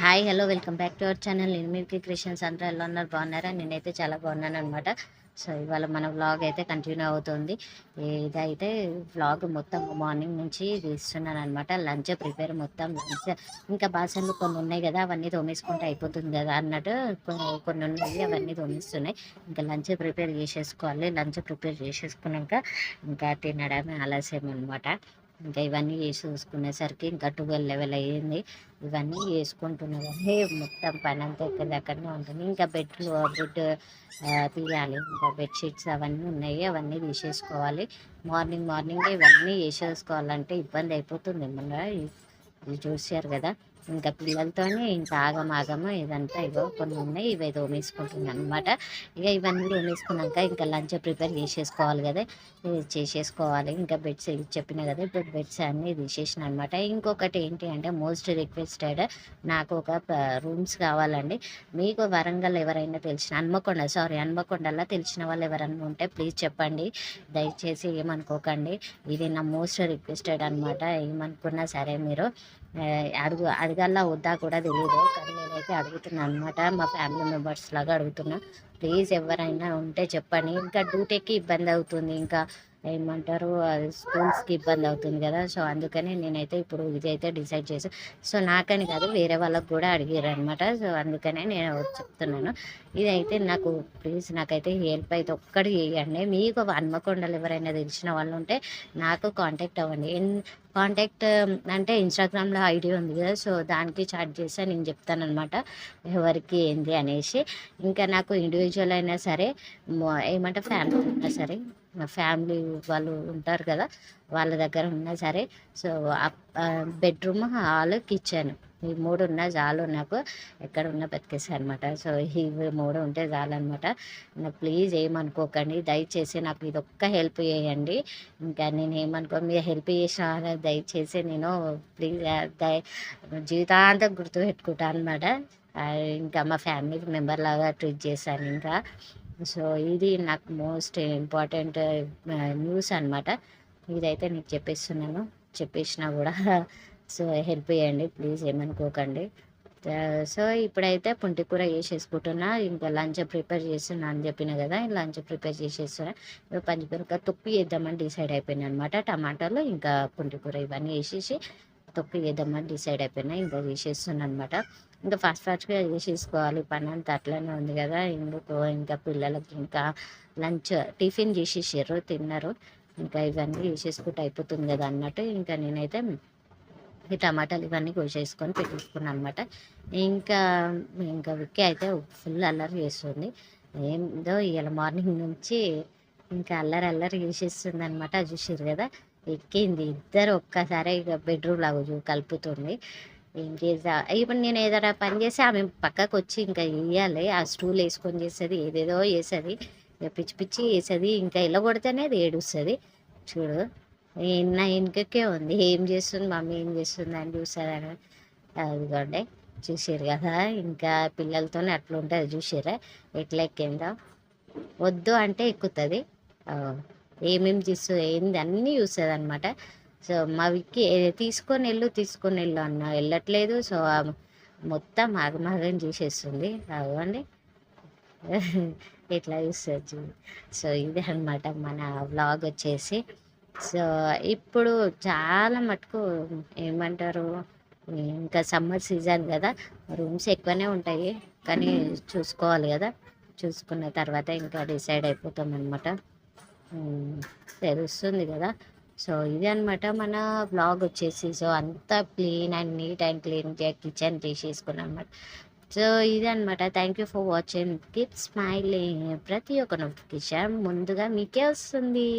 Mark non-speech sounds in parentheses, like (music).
Hi hello welcome back to our channel. నేను మీకు Christians అందరూ ఎలా ఉన్నారు? బాగున్నారా? నేనైతే చాలా బాగున్నాను అనమాట సో ఇవాళ మన వ్లాగ్ అయితే కంటిన్యూ అవుతుంది. ఇదైతే వ్లాగ్ మొత్తం మార్నింగ్ నుంచి తీస్తున్నాను అనమాట లంచ్ ప్రిపేర్ మొత్తం లంచ్. ఇంకా బాసన్లు కొన్ని ఉన్నాయి కదా అవన్నీ తోమేసుకుంటే అయిపోతుంది కదా అన్నట్టు కొన్ని ఉన్నాయి అవన్నీ తోమిస్తున్నాయి. ఇంకా లంచ్ ప్రిపేర్ చేసేసుకోవాలి. లంచ్ ప్రిపేర్ చేసేసుకున్నాక ఇంకా తినడమే ఆలస్యం అనమాట ఇంకా ఇవన్నీ చేసి చూసుకునేసరికి ఇంకా ట్వెల్వ్ లెవెల్ అయ్యింది. ఇవన్నీ వేసుకుంటున్నా కానీ మొత్తం పని అంతా దగ్గరనే ఉంటుంది. ఇంకా బెడ్లు బెడ్ తీయాలి. ఇంకా బెడ్షీట్స్ అవన్నీ ఉన్నాయి. అవన్నీ తీసేసుకోవాలి. మార్నింగ్ మార్నింగ్ ఇవన్నీ వేసేసుకోవాలంటే ఇబ్బంది అయిపోతుంది. మన ఇది చూసారు కదా? ఇంకా పిల్లలతోనే ఇంకా ఆగం ఆగము ఇదంతా ఇగో కొన్ని ఉన్నాయి. ఇవి తోమేసుకుంటున్నాను అనమాట ఇక ఇవన్నీ తోమేసుకున్నాక ఇంకా లంచ్ ప్రిపేర్ చేసేసుకోవాలి కదా. ఇది చేసేసుకోవాలి. ఇంకా బెడ్స్ చెప్పిన కదా ఇప్పుడు బెడ్స్ అన్నీ తీసేసిన అనమాట ఇంకొకటి ఏంటి అంటే మోస్ట్ రిక్వెస్టెడ్ నాకు ఒక రూమ్స్ కావాలండి. మీకు వరంగల్ ఎవరైనా తెలిసిన హన్మకొండ సారీ హన్మకొండలో తెలిసిన వాళ్ళు ఎవరైనా ఉంటే ప్లీజ్ చెప్పండి. దయచేసి ఏమనుకోకండి. ఇది నా మోస్ట్ రిక్వెస్టెడ్ అనమాట ఏమనుకున్నా సరే మీరు అడుగు అడగల్లా వద్దా కూడా తెలియదు కానీ నేనైతే అడుగుతున్నాను అనమాట మా ఫ్యామిలీ మెంబర్స్ లాగా అడుగుతున్నా. ప్లీజ్ ఎవరైనా ఉంటే చెప్పండి. ఇంకా డ్యూటీకి ఇబ్బంది అవుతుంది. ఇంకా ఏమంటారు స్కూల్స్కి ఇబ్బంది అవుతుంది కదా. సో అందుకని నేనైతే ఇప్పుడు ఇదైతే డిసైడ్ చేసి సో నాకని కాదు వేరే వాళ్ళకి కూడా అడిగారు అనమాట సో అందుకనే నేను చెప్తున్నాను. ఇదైతే నాకు ప్లీజ్ నాకైతే హెల్ప్ అయితే ఒక్కటి చేయండి. మీకు హన్మకొండలు ఎవరైనా తెలిసిన వాళ్ళు ఉంటే నాకు కాంటాక్ట్ అవ్వండి. కాంటాక్ట్ అంటే ఇన్స్టాగ్రామ్లో ఐడి ఉంది కదా సో దానికి చాట్ చేస్తే నేను చెప్తాను అనమాట ఎవరికి ఏంది అనేసి. ఇంకా నాకు ఇండివిజువల్ అయినా సరే ఏమంటే ఫ్యామిలీ ఉన్నా సరే మా ఫ్యామిలీ వాళ్ళు ఉంటారు కదా వాళ్ళ దగ్గర ఉన్నా సరే సో బెడ్రూమ్ హాల్ కిచెన్ ఈ మూడు ఉన్నా చాలు నాకు ఎక్కడ ఉన్నా బతికేస్తాయి అనమాట సో ఇవి మూడు ఉంటే చాలు అనమాట ప్లీజ్ ఏమనుకోకండి దయచేసి నాకు ఇది ఒక్క హెల్ప్ చేయండి. ఇంకా నేను ఏమనుకో మీరు హెల్ప్ చేసిన దయచేసి నేను ప్లీజ్ దయ జీవితాంతం గుర్తుపెట్టుకుంటాను అనమాట ఇంకా మా ఫ్యామిలీ మెంబర్ లాగా ట్రీట్ చేశాను ఇంకా. సో ఇది నాకు మోస్ట్ ఇంపార్టెంట్ న్యూస్ అనమాట ఇదైతే నీకు చెప్పేస్తున్నాను. చెప్పేసినా కూడా (laughs) సో హెల్ప్ చేయండి ప్లీజ్ ఏమనుకోకండి. సో ఇప్పుడైతే పుంటికూర చేసేసుకుంటున్నా. ఇంకా లంచ్ ప్రిపేర్ చేస్తున్నా అని చెప్పిన కదా లంచ్ ప్రిపేర్ చేసేస్తున్నా. ఇప్పుడు పంచిపిరక తొప్పి వేద్దామని డిసైడ్ అయిపోయింది అనమాట టమాటాలు ఇంకా పుంటికూర ఇవన్నీ వేసేసి తొక్కు వేద్దామని డిసైడ్ అయిపోయినా ఇంకా చేసేస్తున్నా అనమాట ఇంకా ఫాస్ట్ ఫాస్ట్గా చేసేసుకోవాలి పని అంతా అట్లనే ఉంది కదా ఎందుకు ఇంకా పిల్లలకి ఇంకా లంచ్ టిఫిన్ చేసేసారు తిన్నారు. ఇంకా ఇవన్నీ చేసేసుకుంటే అయిపోతుంది కదా అన్నట్టు ఇంకా నేనైతే ఈ టమాటాలు ఇవన్నీ కోసేసుకొని పెట్టేసుకున్నాను అనమాట ఇంకా ఇంకా విక్కి అయితే ఫుల్ అల్లరి చేస్తుంది. ఏందో ఇవాళ మార్నింగ్ నుంచి ఇంకా అల్లరి అల్లరి చేసేస్తుంది అనమాట చూసారు కదా. ఎక్కింది. ఇద్దరు ఒక్కసారి ఇక బెడ్రూమ్ లాగా చూ కలుపుతుంది. ఏం చేసా ఇప్పుడు నేను ఏదైనా పని చేసి ఆమె పక్కకు వచ్చి ఇంకా వేయాలి ఆ స్టూల్ వేసుకొని చేస్తుంది ఏదేదో చేసేది ఇక పిచ్చి పిచ్చి చేస్తుంది. ఇంకా ఇలా కొడితేనే అది ఏడుస్తుంది. చూడు. నా వెనుకకే ఉంది. ఏం చేస్తుంది మమ్మీ? ఏం చేస్తుంది అని చూసారని అదిగోండి. చూసారు కదా. ఇంకా పిల్లలతోనే అట్లా ఉంటుంది చూసారా ఎట్లా ఎక్కిందో? వద్దు అంటే ఎక్కుతుంది. ఏమేమి చూస్తుంది ఏంది అన్నీ చూస్తుంది అనమాట సో మా విక్కి తీసుకొని వెళ్ళు తీసుకొని వెళ్ళు అన్న. వెళ్ళట్లేదు. సో మొత్తం ఆగమాగం చేసేస్తుంది. అవ్వండి. (laughs) ఇట్లా చూస్తుంది సో ఇది అన్నమాట మన వ్లాగ్ వచ్చేసి. సో ఇప్పుడు చాలా మటుకు ఏమంటారు ఇంకా సమ్మర్ సీజన్ కదా. రూమ్స్ ఎక్కువనే ఉంటాయి. కానీ చూసుకోవాలి కదా. చూసుకున్న తర్వాత ఇంకా డిసైడ్ అయిపోతాం అనమాట తెలుస్తుంది కదా. సో ఇది అనమాట మన బ్లాగ్ వచ్చేసి. సో అంతా clean and neat and clean kitchen చేసేసుకున్నాను అనమాట సో ఇది అనమాట thank you for watching keep smiling ప్రతి ఒక్క నోటిఫికేషన్ ముందుగా మీకే వస్తుంది.